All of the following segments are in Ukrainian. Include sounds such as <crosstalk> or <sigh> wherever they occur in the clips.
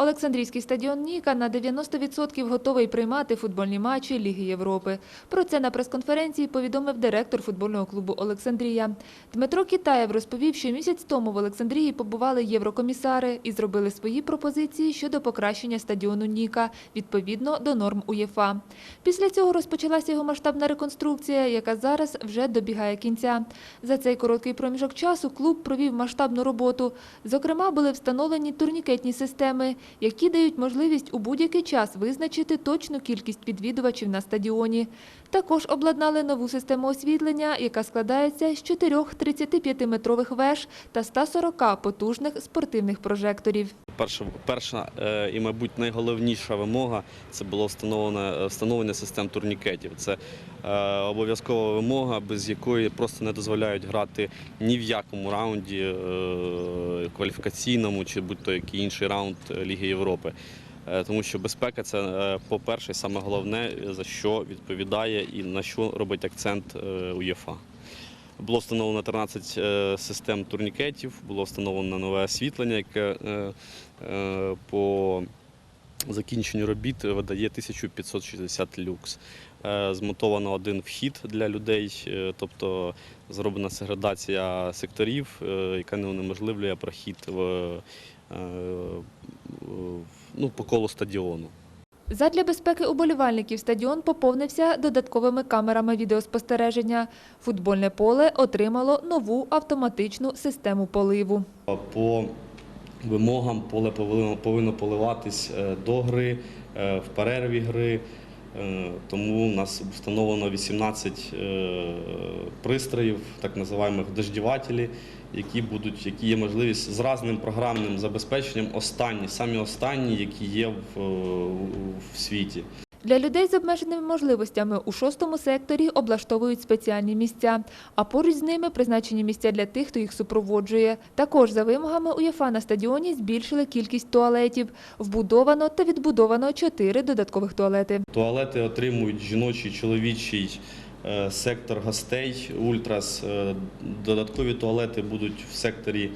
Олександрійський стадіон Ніка на 90% готовий приймати футбольні матчі Ліги Європи. Про це на прес-конференції повідомив директор футбольного клубу Олександрія. Дмитро Китаєв розповів, що місяць тому в Олександрії побували єврокомісари і зробили свої пропозиції щодо покращення стадіону Ніка відповідно до норм УЄФА. Після цього розпочалася його масштабна реконструкція, яка зараз вже добігає кінця. За цей короткий проміжок часу клуб провів масштабну роботу. Зокрема, були встановлені турнікетні системи, які дають можливість у будь-який час визначити точну кількість відвідувачів на стадіоні. Також обладнали нову систему освітлення, яка складається з чотирьох 35-метрових веж та 140 потужних спортивних прожекторів. Перша, перша е, і, мабуть, найголовніша вимога це було встановлення, встановлення систем турнікетів. Це е, обов'язкова вимога, без якої просто не дозволяють грати ні в якому раунді е, кваліфікаційному чи будь-то який інший раунд Ліги Європи. Е, Тому що безпека це, е, по-перше, саме головне, за що відповідає і на що робить акцент е, УЄФА. Було встановлено 13 е, систем турнікетів, було встановлено нове освітлення, яке е, е, по закінченню робіт видає 1560 люкс. Змонтовано один вхід для людей, тобто зроблена сегрегація секторів, яка не унеможливлює прохід в- ну, по колу стадіону. Задля безпеки уболівальників стадіон поповнився додатковими камерами відеоспостереження. Футбольне поле отримало нову автоматичну систему поливу. По вимогам поле повинно, поливатись е, до гри, е, в перерві гри. Е, Тому у нас встановлено 18 е, пристроїв, так називаємо дождівателі, які будуть, які є можливість з разним програмним забезпеченням. Останні, самі останні, які є в, в світі. Для людей з обмеженими можливостями у шостому секторі облаштовують спеціальні місця, а поруч з ними призначені місця для тих, хто їх супроводжує. Також за вимогами УЄФА на стадіоні збільшили кількість туалетів. Вбудовано та відбудовано чотири додаткових туалети. Туалети отримують жіночий, чоловічий е, сектор гостей, ультрас. Е, Додаткові туалети будуть в секторі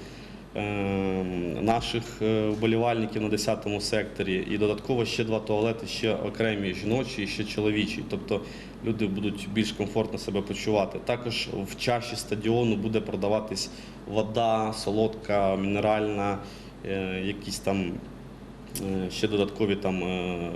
наших е, вболівальників на 10-му секторі. І додатково ще два туалети, ще окремі жіночі і ще чоловічі. Тобто люди будуть більш комфортно себе почувати. Також в чаші стадіону буде продаватись вода, солодка, мінеральна, е, якісь там Е, ще додаткові там е,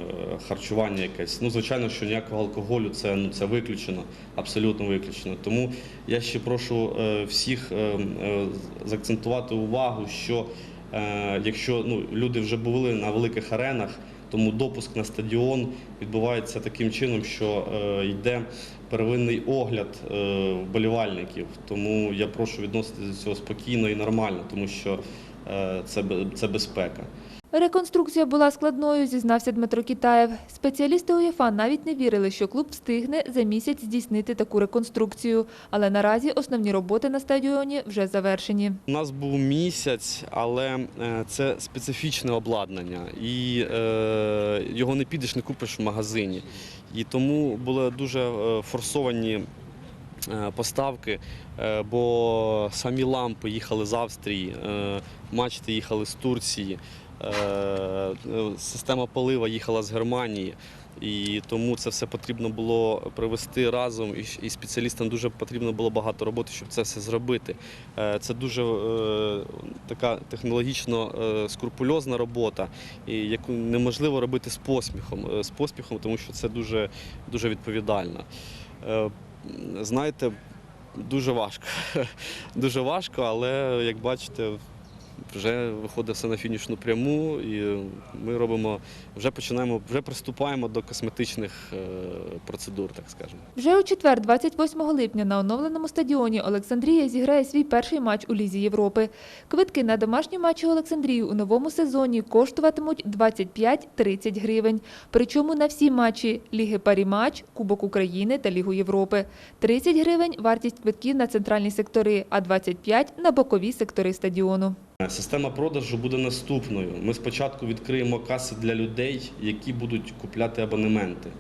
харчування якесь. Ну, звичайно, що ніякого алкоголю це, ну, це виключено, абсолютно виключено. Тому я ще прошу е, всіх е, е, заакцентувати увагу, що е, якщо ну, люди вже були на великих аренах, тому допуск на стадіон відбувається таким чином, що е, йде первинний огляд е, вболівальників. Тому я прошу відноситися до цього спокійно і нормально, тому що е, це, це безпека. Реконструкція була складною, зізнався Дмитро Китаєв. Спеціалісти УЄФА навіть не вірили, що клуб встигне за місяць здійснити таку реконструкцію. Але наразі основні роботи на стадіоні вже завершені. У нас був місяць, але е, це специфічне обладнання, і е, його не підеш, не купиш в магазині. І тому були дуже е, форсовані е, поставки, бо самі лампи їхали з Австрії, мачти їхали з Турції, система полива їхала з Германії. І тому це все потрібно було привести разом, і спеціалістам дуже потрібно було багато роботи, щоб це все зробити. Е, Це дуже е, така технологічно е, скрупульозна робота, яку неможливо робити з посміхом, е, з поспіхом, тому що це дуже, дуже відповідально. Е, Знаєте, дуже важко. <laughs> Дуже важко, але як бачите, вже виходить все на фінішну пряму, і ми робимо, вже починаємо, вже приступаємо до косметичних е, процедур, так скажемо. Вже у четвер, 28 липня, на оновленому стадіоні Олександрія зіграє свій перший матч у Лізі Європи. Квитки на домашні матчі Олександрії у новому сезоні коштуватимуть 25-30 гривень. Причому на всі матчі Ліги Парі-матч, Кубок України та Лігу Європи. 30 гривень – вартість квитків на центральні сектори, а 25 – на бокові сектори стадіону. Система продажу буде наступною. Ми спочатку відкриємо каси для людей, які будуть купляти абонементи.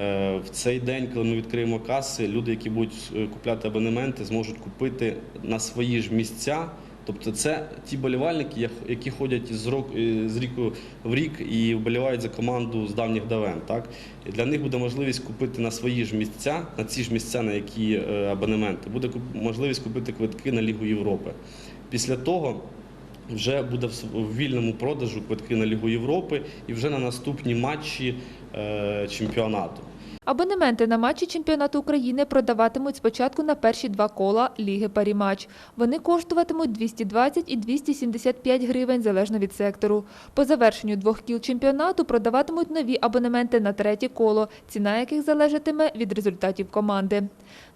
Е, В цей день, коли ми відкриємо каси, люди, які будуть е, купляти абонементи, зможуть купити на свої ж місця Тобто це ті болівальники, які ходять із рок- е, з ріку в рік і вболівають за команду з давніх давен. Так? І для них буде можливість купити на свої ж місця, на ці ж місця, на які е, абонементи, буде можливість купити квитки на Лігу Європи. Після того вже буде в вільному продажу квитки на Лігу Європи і вже на наступні матчі е, чемпіонату. Абонементи на матчі чемпіонату України продаватимуть спочатку на перші два кола Ліги Паріматч. Вони коштуватимуть 220 і 275 гривень залежно від сектору. По завершенню двох кіл чемпіонату продаватимуть нові абонементи на третє коло, ціна яких залежатиме від результатів команди.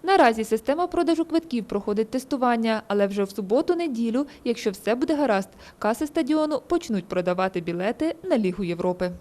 Наразі система продажу квитків проходить тестування, але вже в суботу-неділю, якщо все буде гаразд, каси стадіону почнуть продавати білети на Лігу Європи.